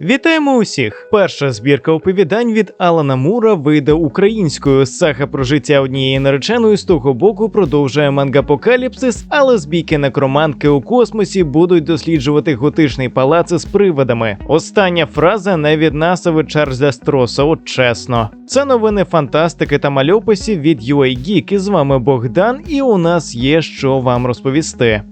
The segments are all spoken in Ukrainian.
Вітаємо усіх! Перша збірка оповідань від Алана Мура вийде українською. Сага про життя однієї нареченої з того боку продовжує мангапокаліпсис, але збійки некромантки у космосі будуть досліджувати готичний палац з привидами. Остання фраза не від нас, а Чарльза Строса, от чесно. Це новини фантастики та мальописів від UA Geek. І з вами Богдан, і у нас є що вам розповісти.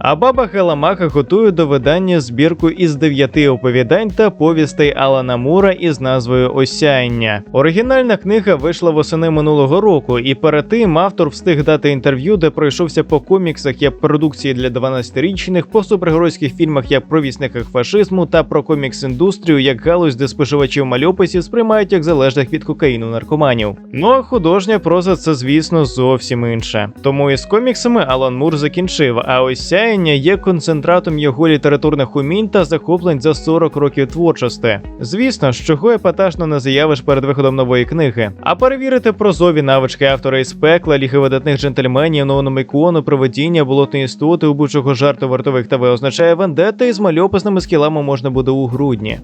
А баба Халамаха готує до видання збірку із дев'яти оповідань та повістей Алана Мура із назвою Осяяння. Оригінальна книга вийшла восени минулого року, і перед тим автор встиг дати інтерв'ю, де пройшовся по коміксах як продукції для 12-річних, по супергеройських фільмах як провісниках фашизму та про комікс-індустрію як галузь, де споживачів мальописів сприймають як залежних від кокаїну наркоманів. Ну а художня проза це, звісно, зовсім інше. Тому із коміксами Алан Мур закінчив, а осяяння є концентратом його літературних умінь та захоплень за 40 років творчості. Звісно, ж, чого епатажно не заявиш перед виходом нової книги. А перевірити прозові навички автора із пекла, ліги видатних джентльменів, нономікону, проведіння, болотної істоти, убучого жарту вартових ТВ означає вендетта із мальописними скілами можна буде у грудні.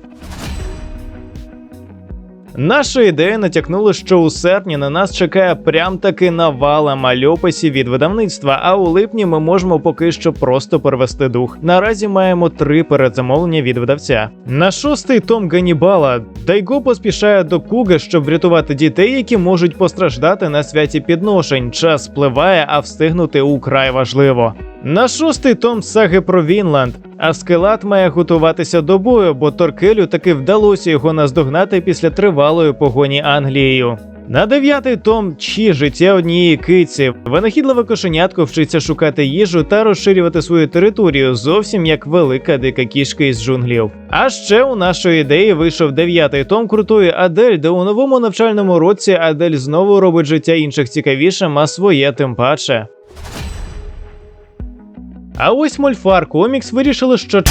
Наша ідея натякнула, що у серпні на нас чекає прям таки навала мальописів від видавництва. А у липні ми можемо поки що просто перевести дух. Наразі маємо три передзамовлення від видавця. На шостий том Ганібала Дайго поспішає до Куга, щоб врятувати дітей, які можуть постраждати на святі підношень. Час спливає, а встигнути украй важливо. На шостий том саги про Вінланд. А скелат має готуватися до бою, бо Торкелю таки вдалося його наздогнати після тривалої погоні Англією. На дев'ятий том Чі життя однієї киці. Винахідливе кошенятко вчиться шукати їжу та розширювати свою територію, зовсім як велика дика кішка із джунглів. А ще у нашої ідеї вийшов дев'ятий том крутої Адель, де у новому навчальному році Адель знову робить життя інших цікавішим, а своє тим паче. А ось Мольфар Комікс вирішили, що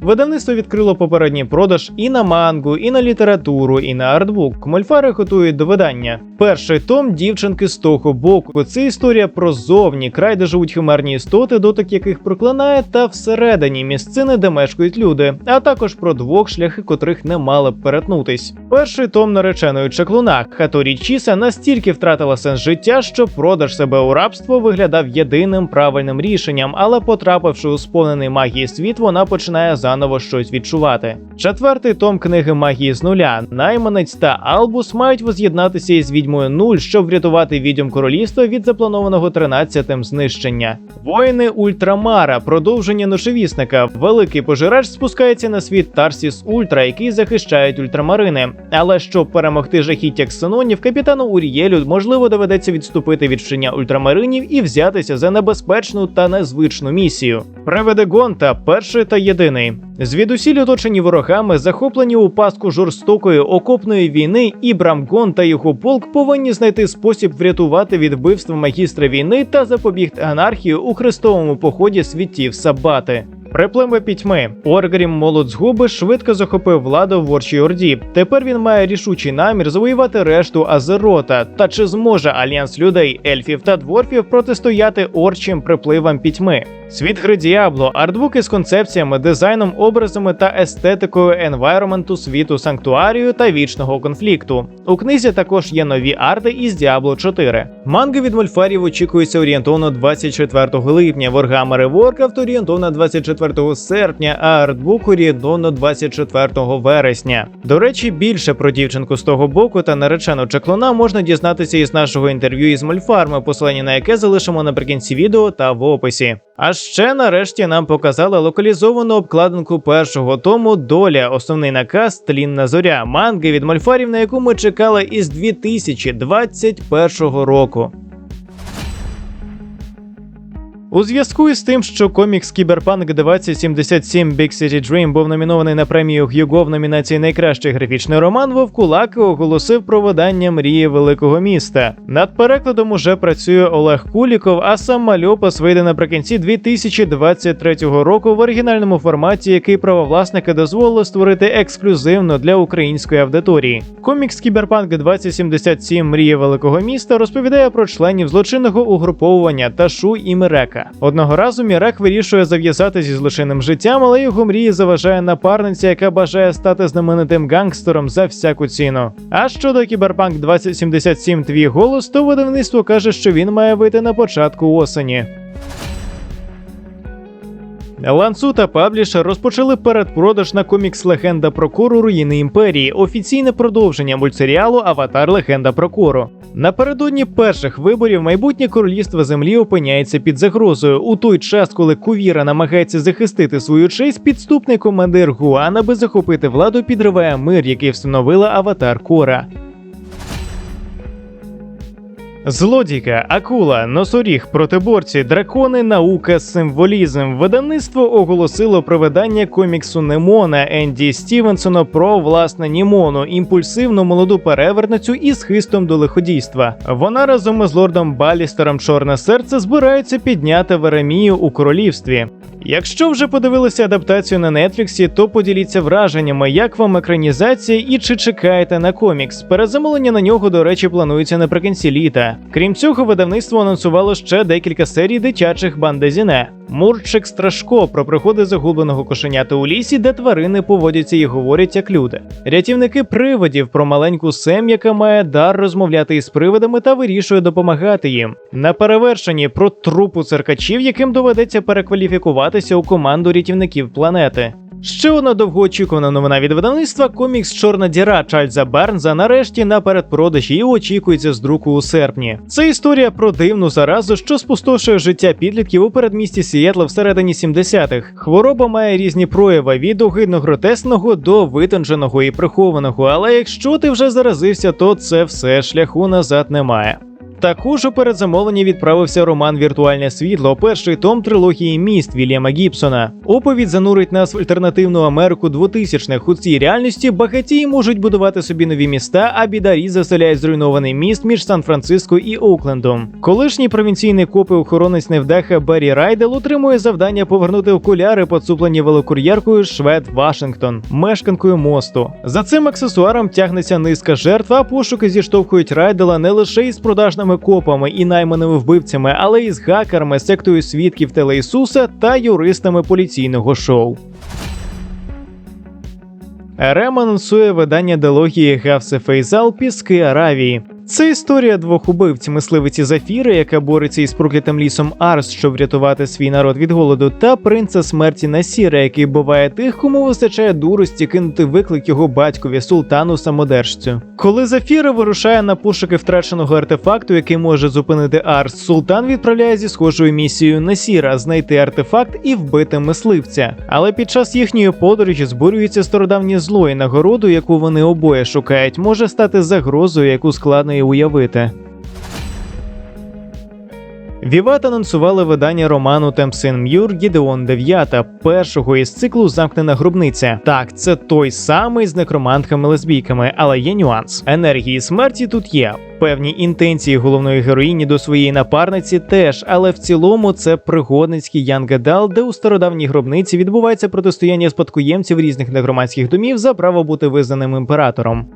Видавництво відкрило попередній продаж і на мангу, і на літературу, і на артбук. Мольфари готують до видання. Перший том дівчинки з того боку. Це історія про зовні край, де живуть химерні істоти, дотик яких проклинає, та всередині місцини, де мешкають люди, а також про двох шляхи, котрих не мали б перетнутись. Перший том нареченої чаклуна Хаторі Чіса настільки втратила сенс життя, що продаж себе у рабство виглядав єдиним правильним рішенням, але потрапивши у сповнений магії світ, вона починає заново щось відчувати. Четвертий том книги магії з нуля. Найманець та Албус мають воз'єднатися із відьмою нуль, щоб врятувати відьом королівства від запланованого 13-тим знищення. Воїни Ультрамара, продовження ношевісника. Великий пожирач спускається на світ Тарсіс Ультра, який захищають ультрамарини. Але щоб перемогти жахіття ксенонів, капітану Урієлю можливо доведеться відступити від вчення ультрамаринів і взятися за небезпечну та незвичну місію. Приведе Гонта, перший та єдиний. Звідусіль оточені ворогами, захоплені у пастку жорстокої окопної війни, і Брамгон та його полк повинні знайти спосіб врятувати від вбивства магістра війни та запобігти анархії у хрестовому поході світів Сабати. Приплиме пітьми. Оргрім молод згуби швидко захопив владу в Ворчій Орді. Тепер він має рішучий намір завоювати решту Азерота. Та чи зможе альянс людей, ельфів та дворфів протистояти орчим припливам пітьми? Світ гри Діабло, артбуки з концепціями, дизайном, образами та естетикою енвайроменту світу санктуарію та вічного конфлікту. У книзі також є нові арти із Діабло 4. Манги від мольфарів очікується орієнтовно 24 липня. Warhammer Warcraft орієнтовно 24 серпня, а артбук орієнтовно 24 вересня. До речі, більше про дівчинку з того боку та наречену чаклуна можна дізнатися із нашого інтерв'ю із мольфарми, посилання на яке залишимо наприкінці відео та в описі. А ще нарешті нам показали локалізовану обкладинку першого тому Доля, основний наказ Тлінна зоря, манги від мольфарів, на яку ми чекали із 2021 року. У зв'язку із тим, що комікс Кіберпанк 2077 Big City Dream був номінований на премію Hugo в номінації Найкращий графічний роман, Вовкулаки оголосив про видання мрії великого міста. Над перекладом уже працює Олег Куліков, а сам мальопис вийде наприкінці 2023 року в оригінальному форматі, який правовласники дозволили створити ексклюзивно для української аудиторії. Комікс Кіберпанк 2077 Мрії великого міста розповідає про членів злочинного угруповування Ташу і Мирека. Одного разу Мірак вирішує зав'язати зі злочинним життям, але його мрії заважає напарниця, яка бажає стати знаменитим гангстером за всяку ціну. А щодо Кіберпанк 2077 твій голос, то видавництво каже, що він має вийти на початку осені. Лансу та Паблішер розпочали передпродаж на комікс Легенда про Кору Руїни імперії, офіційне продовження мультсеріалу Аватар Легенда про Кору. Напередодні перших виборів майбутнє королівство землі опиняється під загрозою. У той час, коли Кувіра намагається захистити свою честь, підступний командир Гуан, аби захопити владу, підриває мир, який встановила Аватар Кора. Злодійка, акула, носоріг, протиборці, дракони, наука, символізм. Видавництво оголосило про видання коміксу Немона Енді Стівенсона про власне Німону, імпульсивну молоду переверницю із хистом до лиходійства. Вона разом із лордом Балістером Чорне серце збирається підняти Веремію у королівстві. Якщо вже подивилися адаптацію на Нетфліксі, то поділіться враженнями, як вам екранізація і чи чекаєте на комікс. Перезамовлення на нього, до речі, планується наприкінці літа. Крім цього, видавництво анонсувало ще декілька серій дитячих бандезіне. Мурчик Страшко про приходи загубленого кошенята у лісі, де тварини поводяться і говорять як люди. Рятівники привидів про маленьку Сем, яка має дар розмовляти із привидами та вирішує допомагати їм. На перевершенні про трупу циркачів, яким доведеться перекваліфікуватися у команду рятівників планети. Ще одна довгоочікувана новина від видавництва комікс Чорна діра Чарльза Бернза нарешті на передпродажі і очікується з друку у серпні. Це історія про дивну заразу, що спустошує життя підлітків у передмісті Сієтла всередині 70-х. Хвороба має різні прояви від огидно гротесного до витонченого і прихованого. Але якщо ти вже заразився, то це все шляху назад немає. Також у передзамовленні відправився роман Віртуальне світло, перший том трилогії міст Вільяма Гібсона. Оповідь занурить нас в альтернативну Америку 2000-х. У цій реальності багатії можуть будувати собі нові міста, а бідарі заселяють зруйнований міст між Сан-Франциско і Оуклендом. Колишній провінційний копи охоронець невдаха Беррі Райдел отримує завдання повернути окуляри, поцуплені велокур'єркою Швед Вашингтон, мешканкою мосту. За цим аксесуаром тягнеться низка жертв, а пошуки зіштовхують Райдела не лише із продажними копами і найманими вбивцями, але і з гакерами, сектою свідків Телеісуса та юристами поліційного шоу. Рем анонсує видання дилогії Гавсе Фейзал Піски Аравії. Це історія двох убивць мисливиці Зафіри, яка бореться із проклятим лісом Арс, щоб врятувати свій народ від голоду, та принца смерті Насіра, який буває тих, кому вистачає дурості кинути виклик його батькові султану самодержцю. Коли Зафіра вирушає на пошуки втраченого артефакту, який може зупинити Арс, султан відправляє зі схожою місією Насіра знайти артефакт і вбити мисливця. Але під час їхньої подорожі збурюється стародавнє зло, і нагороду, яку вони обоє шукають, може стати загрозою, яку складно і уявити. Віват анонсували видання роману Темсин М'юр Гідеон Дев'ята, першого із циклу Замкнена гробниця. Так, це той самий з некромантками-лесбійками, але є нюанс. Енергії смерті тут є. Певні інтенції головної героїні до своєї напарниці теж, але в цілому це пригодницький Янгедал, де у стародавній гробниці відбувається протистояння спадкоємців різних негромадських домів за право бути визнаним імператором.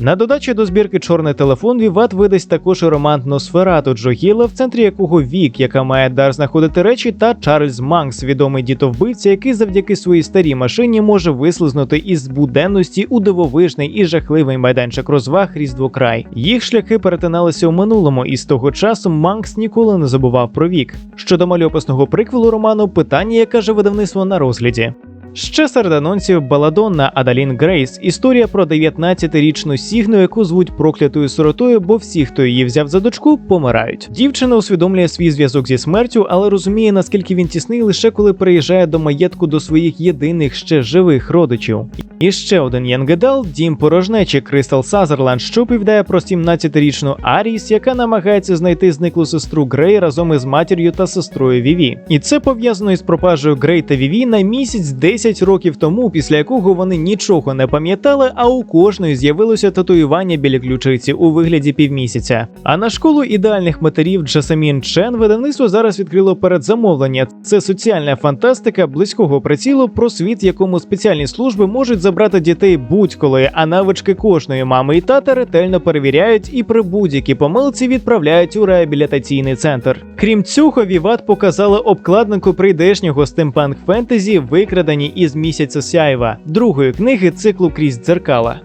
На додачу до збірки Чорний телефон Віват видасть також і роман Носферату Джо Гіла, в центрі якого Вік, яка має дар знаходити речі, та Чарльз Манкс, відомий дітовбивця, який завдяки своїй старій машині може вислизнути із буденності у дивовижний і жахливий майданчик розваг Різдвокрай. Їх шляхи перетиналися у минулому, і з того часу Манкс ніколи не забував про вік. Щодо мальописного приквелу роману, питання, яке же видавництво на розгляді. Ще серед анонсів Баладонна Адалін Грейс історія про 19-річну сігну, яку звуть проклятою сиротою, бо всі, хто її взяв за дочку, помирають. Дівчина усвідомлює свій зв'язок зі смертю, але розуміє, наскільки він тісний лише коли приїжджає до маєтку до своїх єдиних ще живих родичів. І ще один Янгедал дім порожнечі Кристал Сазерленд, що оповідає про 17-річну Аріс, яка намагається знайти зниклу сестру Грей разом із матір'ю та сестрою Віві. І це пов'язано із пропажею Грей та Віві на місяць десь 10 років тому, після якого вони нічого не пам'ятали, а у кожної з'явилося татуювання біля ключиці у вигляді півмісяця. А на школу ідеальних матерів Джасамін Чен видавництво зараз відкрило передзамовлення. Це соціальна фантастика близького прицілу про світ, якому спеціальні служби можуть забрати дітей будь-коли, а навички кожної мами і тата ретельно перевіряють і при будь-якій помилці відправляють у реабілітаційний центр. Крім цього, Віват показали обкладинку прийдешнього стимпанк фентезі, викрадані із місяця сяйва, другої книги циклу крізь дзеркала.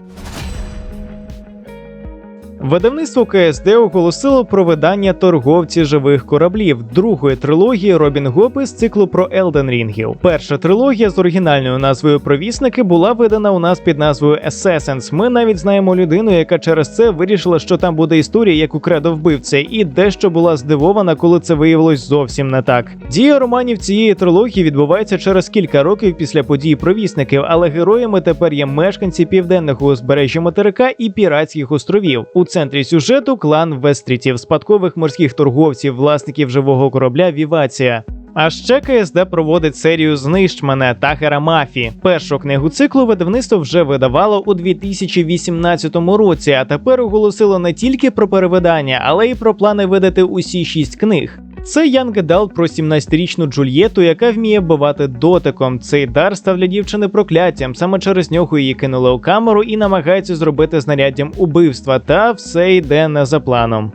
Видавництво КСД оголосило про видання торговці живих кораблів другої трилогії Робін Гопи з циклу про Елден Рінгів. Перша трилогія з оригінальною назвою Провісники була видана у нас під назвою Assassins. Ми навіть знаємо людину, яка через це вирішила, що там буде історія, як у вбивця, і дещо була здивована, коли це виявилось зовсім не так. Дія романів цієї трилогії відбувається через кілька років після подій провісників, але героями тепер є мешканці південного узбережжя материка і піратських островів. У центрі сюжету клан Вестрітів, спадкових морських торговців, власників живого корабля Вівація. А ще КСД проводить серію «Знищ мене» Тахера Мафі. Першу книгу циклу видавництво вже видавало у 2018 році, а тепер оголосило не тільки про перевидання, але й про плани видати усі шість книг. Це Young Adult про 17-річну Джульєту, яка вміє вбивати дотиком. Цей дар став для дівчини прокляттям. Саме через нього її кинули у камеру і намагаються зробити знаряддям убивства. Та все йде не за планом.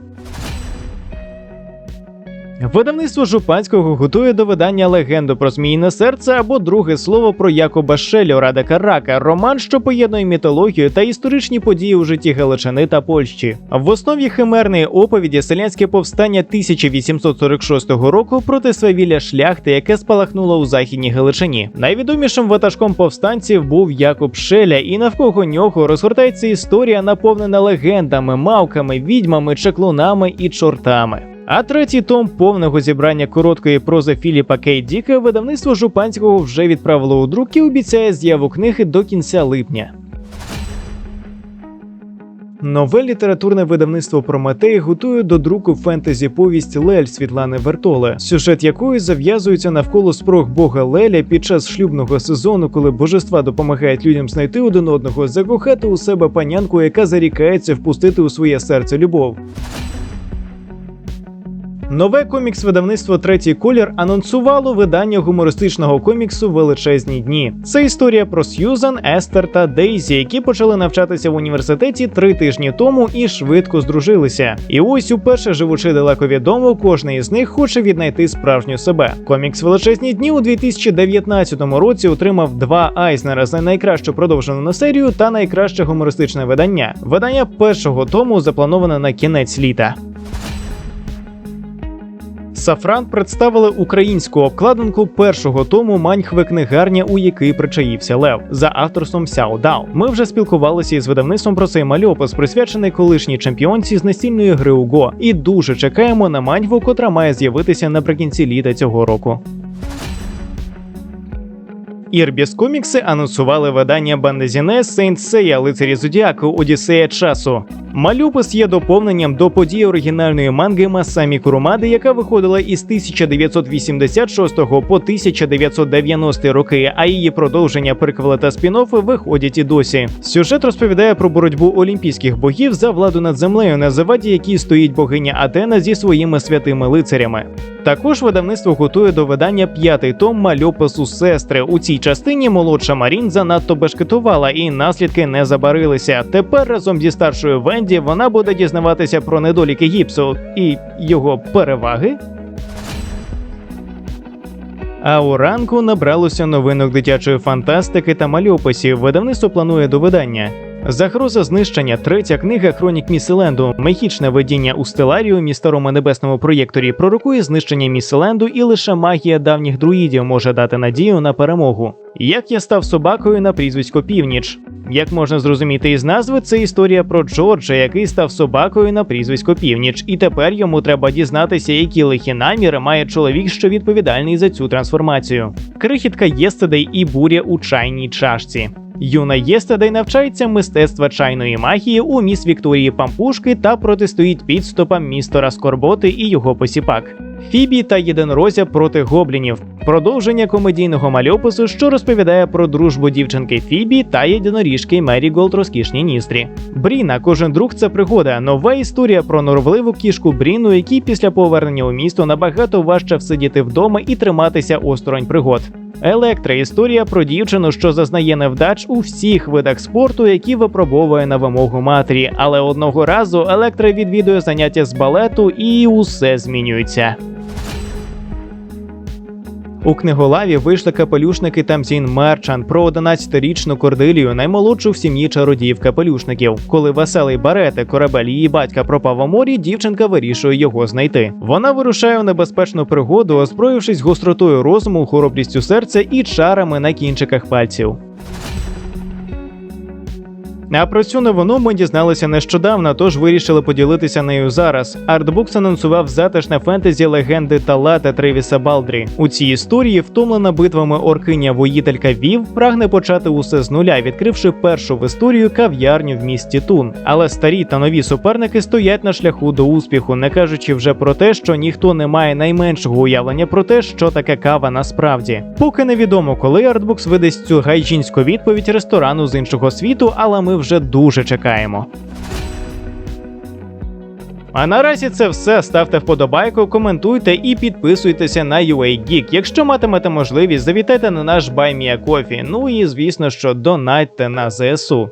Видавництво Жупанського готує до видання легенду про зміїне серце або друге слово про Якоба Шелю Радека Рака, роман, що поєднує мітологію та історичні події у житті Галичини та Польщі. В основі химерної оповіді селянське повстання 1846 року проти свавілля шляхти, яке спалахнуло у західній Галичині. Найвідомішим ватажком повстанців був Якоб Шеля, і навколо нього розгортається історія, наповнена легендами, мавками, відьмами, чеклунами і чортами. А третій том повного зібрання короткої прози Філіпа Кей Діка видавництво Жупанського вже відправило у друк і обіцяє з'яву книги до кінця липня. Нове літературне видавництво Прометей готує до друку фентезі повість Лель Світлани Вертоле, сюжет якої зав'язується навколо спрог бога Леля під час шлюбного сезону, коли божества допомагають людям знайти один одного, закохати у себе панянку, яка зарікається впустити у своє серце любов. Нове комікс видавництво Третій колір анонсувало видання гумористичного коміксу Величезні дні. Це історія про Сьюзан, Естер та Дейзі, які почали навчатися в університеті три тижні тому і швидко здружилися. І ось уперше живучи далеко від дому, кожен із них хоче віднайти справжню себе. Комікс Величезні дні у 2019 році отримав два Айзнера за найкращу продовжену серію та найкраще гумористичне видання. Видання першого тому заплановане на кінець літа. Сафран представили українську обкладинку першого тому маньхви книгарня, у який причаївся Лев за авторством Сяо Дао. Ми вже спілкувалися із видавництвом про цей мальопис, присвячений колишній чемпіонці з настільної гри УГО, і дуже чекаємо на маньву, котра має з'явитися наприкінці літа цього року. Ірбіс комікси анонсували видання Бандезіне Сейнт Сея Лицарі Зодіаку Одіссея часу. Малюпис є доповненням до подій оригінальної манги Масамі Курумади, яка виходила із 1986 по 1990 роки, а її продовження приквели та спін-оффи виходять і досі. Сюжет розповідає про боротьбу олімпійських богів за владу над землею, на заваді якій стоїть богиня Атена зі своїми святими лицарями. Також видавництво готує до видання п'ятий том мальопису сестри. У цій частині молодша Марін занадто бешкетувала і наслідки не забарилися. Тепер разом зі старшою Венді вона буде дізнаватися про недоліки гіпсу і його переваги. А у ранку набралося новинок дитячої фантастики та мальописів. Видавництво планує до видання. Загроза знищення, третя книга Хронік Міселенду. Мехічне видіння у Стеларіумі старому небесному проєкторі пророкує знищення Міселенду, і лише магія давніх друїдів може дати надію на перемогу. Як я став собакою на прізвисько Північ. Як можна зрозуміти із назви, це історія про Джорджа, який став собакою на прізвисько Північ, і тепер йому треба дізнатися, які лихі наміри має чоловік, що відповідальний за цю трансформацію. Крихітка Єстедей і буря у чайній чашці. Юна Єстедей навчається мистецтва чайної магії у міс Вікторії Пампушки та протистоїть підступам містера Скорботи і його посіпак. Фібі та єдинорозя проти гоблінів. Продовження комедійного мальопису, що розповідає про дружбу дівчинки Фібі та єдиноріжки Мері Голд розкішні ністрі. Бріна, кожен друг це пригода. Нова історія про норовливу кішку Бріну, якій після повернення у місто набагато важче всидіти вдома і триматися осторонь пригод. Електра історія про дівчину, що зазнає невдач у всіх видах спорту, які випробовує на вимогу матері. Але одного разу Електра відвідує заняття з балету, і усе змінюється. У книголаві вийшли капелюшники Тамзін Мерчан про 11-річну Кордилію, наймолодшу в сім'ї чародіїв капелюшників. Коли веселий Барете, корабель її батька пропав у морі, дівчинка вирішує його знайти. Вона вирушає у небезпечну пригоду, озброївшись гостротою розуму, хоробрістю серця і чарами на кінчиках пальців. А про цю новину ми дізналися нещодавно, тож вирішили поділитися нею зараз. Артбукс анонсував затишне фентезі легенди Талата Тревіса Балдрі. У цій історії втомлена битвами оркиня воїтелька Вів прагне почати усе з нуля, відкривши першу в історію кав'ярню в місті Тун. Але старі та нові суперники стоять на шляху до успіху, не кажучи вже про те, що ніхто не має найменшого уявлення про те, що таке кава насправді. Поки невідомо, коли Артбукс видасть цю гайчинську відповідь ресторану з іншого світу, але ми вже дуже чекаємо. А наразі це все. Ставте вподобайку, коментуйте і підписуйтеся на UA Geek. Якщо матимете можливість, завітайте на наш BuyMeACoffee. Ну і звісно, що донатьте на ЗСУ.